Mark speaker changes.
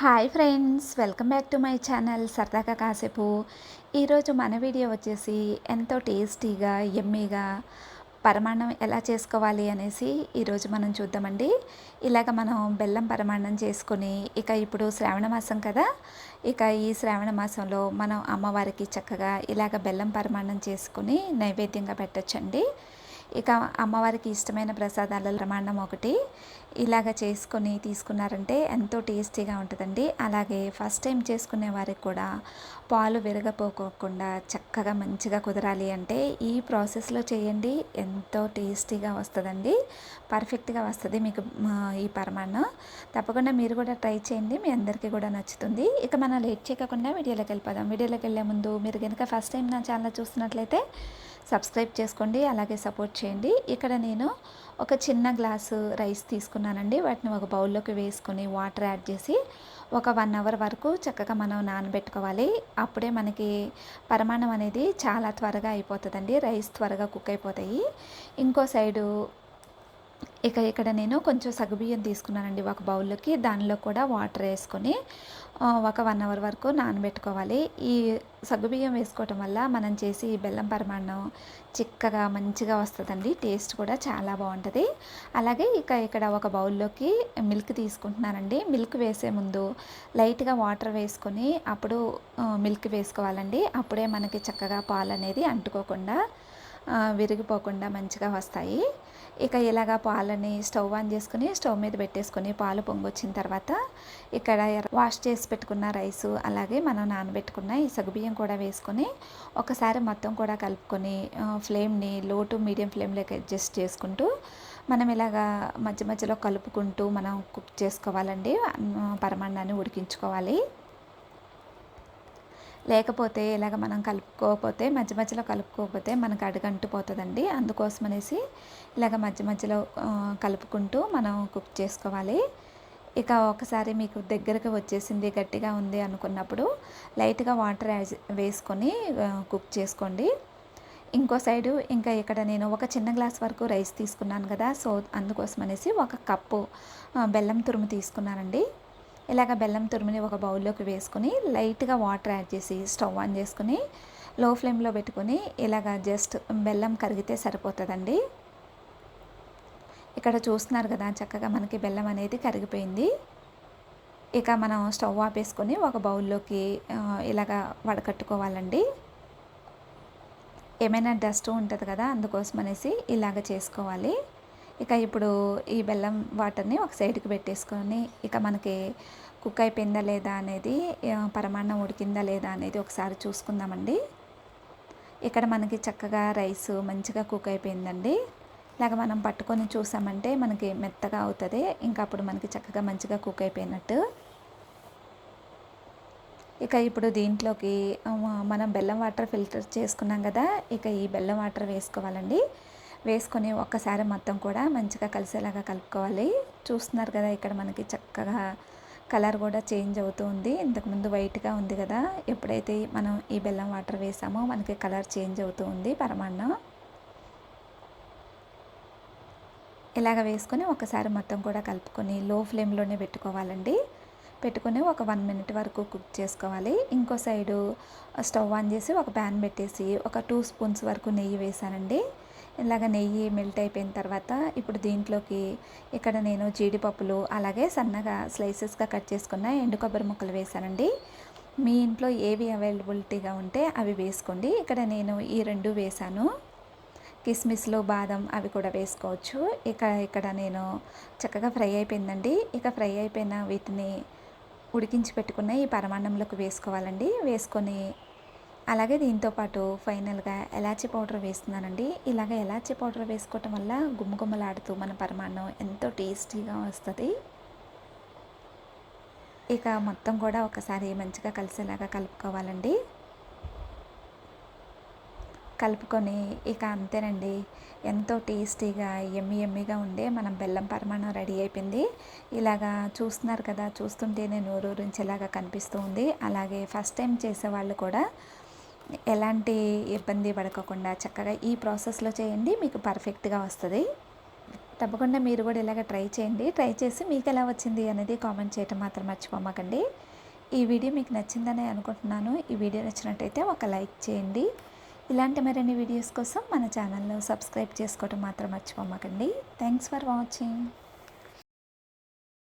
Speaker 1: Hi friends welcome back to my channel సరదాగా కాసేపు. ఈరోజు మన వీడియో వచ్చేసి ఎంతో టేస్టీగా ఎమ్మీగా పరమాన్నం ఎలా చేసుకోవాలి అనేసి ఈరోజు మనం చూద్దామండి. ఇలాగ మనం బెల్లం పరమాన్నం చేసుకొని ఇక ఇప్పుడు శ్రావణ మాసం కదా ఇక ఈ శ్రావణ మాసంలో మనం అమ్మవారికి చక్కగా ఇలాగ బెల్లం పరమాన్నం చేసుకుని నైవేద్యంగా పెట్టచ్చండి. ఇక అమ్మవారికి ఇష్టమైన ప్రసాదాల ప్రమాణం ఒకటి. ఇలాగ చేసుకొని తీసుకున్నారంటే ఎంతో టేస్టీగా ఉంటుందండి. అలాగే ఫస్ట్ టైం చేసుకునే వారికి కూడా పాలు విరగపోకోకుండా చక్కగా మంచిగా కుదరాలి అంటే ఈ ప్రాసెస్లో చేయండి. ఎంతో టేస్టీగా వస్తుందండి. పర్ఫెక్ట్గా వస్తుంది మీకు ఈ పరమాన్నం. తప్పకుండా మీరు కూడా ట్రై చేయండి. మీ అందరికీ కూడా నచ్చుతుంది. ఇక మనం లేట్ చేయకుండా వీడియోలోకి వెళ్ళిపోదాం. వీడియోలోకి వెళ్ళే ముందు మీరు కనుక ఫస్ట్ టైం నా ఛానల్ చూస్తున్నట్లయితే సబ్స్క్రైబ్ చేసుకోండి అలాగే సపోర్ట్ చేయండి. ఇక్కడ నేను ఒక చిన్న గ్లాసు రైస్ తీసుకున్నానండి. వాటిని ఒక బౌల్లోకి వేసుకొని వాటర్ యాడ్ చేసి ఒక వన్ అవర్ వరకు చక్కగా మనం నానబెట్టుకోవాలి. అప్పుడే మనకి పరిమాణం అనేది చాలా త్వరగా అయిపోతుందండి. రైస్ త్వరగా కుక్ అయిపోతాయి. ఇంకో సైడు ఇక ఇక్కడ నేను కొంచెం సగ్గుబియ్యం తీసుకున్నానండి ఒక బౌల్లోకి. దానిలో కూడా వాటర్ వేసుకొని ఒక వన్ అవర్ వరకు నానబెట్టుకోవాలి. ఈ సగ్గుబియ్యం వేసుకోవటం వల్ల మనం చేసి ఈ బెల్లం పరిమాణం చిక్కగా మంచిగా వస్తుందండి. టేస్ట్ కూడా చాలా బాగుంటుంది. అలాగే ఇక ఇక్కడ ఒక బౌల్లోకి మిల్క్ తీసుకుంటున్నానండి. మిల్క్ వేసే ముందు లైట్గా వాటర్ వేసుకొని అప్పుడు మిల్క్ వేసుకోవాలండి. అప్పుడే మనకి చక్కగా పాలు అనేది అంటుకోకుండా విరిగిపోకుండా మంచిగా వస్తాయి. ఇక ఇలాగా పాలని స్టవ్ ఆన్ చేసుకుని స్టవ్ మీద పెట్టేసుకొని పాలు పొంగొచ్చిన తర్వాత ఇక్కడ వాష్ చేసి పెట్టుకున్న రైసు అలాగే మనం నానబెట్టుకున్న ఈ సగుబియ్యం కూడా వేసుకొని ఒకసారి మొత్తం కూడా కలుపుకొని ఫ్లేమ్ని లో టు మీడియం ఫ్లేమ్లోకి అడ్జస్ట్ చేసుకుంటూ మనం ఇలాగా మధ్య మధ్యలో కలుపుకుంటూ మనం కుక్ చేసుకోవాలండి. పరమాన్నాన్ని ఉడికించుకోవాలి. లేకపోతే ఇలాగ మనం కలుపుకోకపోతే మధ్య మధ్యలో కలుపుకోకపోతే మనకు అడుగంటుపోతుందండి. అందుకోసం అనేసి ఇలాగ మధ్య మధ్యలో కలుపుకుంటూ మనం కుక్ చేసుకోవాలి. ఇక ఒకసారి మీకు దగ్గరకు వచ్చేసింది గట్టిగా ఉంది అనుకున్నప్పుడు లైట్గా వాటర్ వేసుకొని కుక్ చేసుకోండి. ఇంకో సైడు ఇంకా ఇక్కడ నేను ఒక చిన్న గ్లాస్ వరకు రైస్ తీసుకున్నాను కదా సో అందుకోసం అనేసి ఒక కప్పు బెల్లం తురుము తీసుకున్నానండి. ఇలాగ బెల్లం తురుముని ఒక బౌల్లోకి వేసుకొని లైట్గా వాటర్ యాడ్ చేసి స్టవ్ ఆన్ చేసుకుని లో ఫ్లేమ్లో పెట్టుకొని ఇలాగ జస్ట్ బెల్లం కరిగితే సరిపోతుందండి. ఇక్కడ చూస్తున్నారు కదా చక్కగా మనకి బెల్లం అనేది కరిగిపోయింది. ఇక మనం స్టవ్ ఆపేసుకొని ఒక బౌల్లోకి ఇలాగ వడకట్టుకోవాలండి. ఏమైనా డస్ట్ ఉంటుంది కదా అందుకోసం అనేసి ఇలాగ చేసుకోవాలి. ఇక ఇప్పుడు ఈ బెల్లం వాటర్ని ఒక సైడ్కి పెట్టేసుకొని ఇక మనకి కుక్ అయిపోయిందా లేదా అనేది పరమాన్నం ఉడికిందా లేదా అనేది ఒకసారి చూసుకుందామండి. ఇక్కడ మనకి చక్కగా రైస్ మంచిగా కుక్ అయిపోయిందండి. ఇలాగ మనం పట్టుకొని చూసామంటే మనకి మెత్తగా అవుతుంది. ఇంకా అప్పుడు మనకి చక్కగా మంచిగా కుక్ అయిపోయినట్టు. ఇక ఇప్పుడు దీంట్లోకి మనం బెల్లం వాటర్ ఫిల్టర్ చేసుకున్నాం కదా ఇక ఈ బెల్లం వాటర్ వేసుకోవాలండి. వేసుకొని ఒక్కసారి మొత్తం కూడా మంచిగా కలిసేలాగా కలుపుకోవాలి. చూస్తున్నారు కదా ఇక్కడ మనకి చక్కగా కలర్ కూడా చేంజ్ అవుతూ ఉంది. ఇంతకుముందు వైట్గా ఉంది కదా ఎప్పుడైతే మనం ఈ బెల్లం వాటర్ వేసామో మనకి కలర్ చేంజ్ అవుతూ ఉంది పరమాన్నం. ఇలాగ వేసుకొని ఒకసారి మొత్తం కూడా కలుపుకొని లో ఫ్లేమ్లోనే పెట్టుకోవాలండి. పెట్టుకుని ఒక వన్ మినిట్ వరకు కుక్ చేసుకోవాలి. ఇంకో సైడు స్టవ్ ఆన్ చేసి ఒక ప్యాన్ పెట్టేసి ఒక టూ స్పూన్స్ వరకు నెయ్యి వేసానండి. ఇలాగ నెయ్యి మెల్ట్ అయిపోయిన తర్వాత ఇప్పుడు దీంట్లోకి ఇక్కడ నేను జీడిపప్పులు అలాగే సన్నగా స్లైసెస్గా కట్ చేసుకున్న ఎండు కొబ్బరి ముక్కలు వేసానండి మీ ఇంట్లో ఏవి అవైలబిలిటీగా ఉంటే అవి వేసుకోండి. ఇక్కడ నేను ఈ రెండు వేసాను కిస్మిస్లు బాదం అవి కూడా వేసుకోవచ్చు. ఇక ఇక్కడ నేను చక్కగా ఫ్రై అయిపోయిందండి. ఇక ఫ్రై అయిపోయిన వీటిని ఉడికించి పెట్టుకున్న ఈ పరమాన్నంలోకి వేసుకోవాలండి. వేసుకొని అలాగే దీంతోపాటు ఫైనల్గా ఎలాచి పౌడర్ వేస్తున్నానండి. ఇలాగ ఎలాచి పౌడర్ వేసుకోవటం వల్ల గుమ్మగుమ్మలాడుతూ మన పరమాన్నం ఎంతో టేస్టీగా వస్తుంది. ఇక మొత్తం కూడా ఒకసారి మంచిగా కలిసేలాగా కలుపుకోవాలండి. కలుపుకొని ఇక అంతేనండి. ఎంతో టేస్టీగా ఎమ్మి ఎమ్మిగా ఉండే మనం బెల్లం పరమాణం రెడీ అయిపోయింది. ఇలాగా చూస్తున్నారు కదా చూస్తుంటేనే నోరూరించేలాగా కనిపిస్తూ ఉంది. అలాగే ఫస్ట్ టైం చేసేవాళ్ళు కూడా ఎలాంటి ఇబ్బంది పడకుండా చక్కగా ఈ ప్రాసెస్లో చేయండి మీకు పర్ఫెక్ట్గా వస్తుంది. తప్పకుండా మీరు కూడా ఇలాగ ట్రై చేయండి. ట్రై చేసి మీకు ఎలా వచ్చింది అనేది కామెంట్ చేయటం మాత్రం మర్చిపోమాకండి. ఈ వీడియో మీకు నచ్చిందని అనుకుంటున్నాను. ఈ వీడియో నచ్చినట్టయితే ఒక లైక్ చేయండి. ఇలాంటి మరిన్ని వీడియోస్ కోసం మన ఛానల్లో సబ్స్క్రైబ్ చేసుకోవటం మాత్రం మర్చిపోమాకండి. Thanks for watching.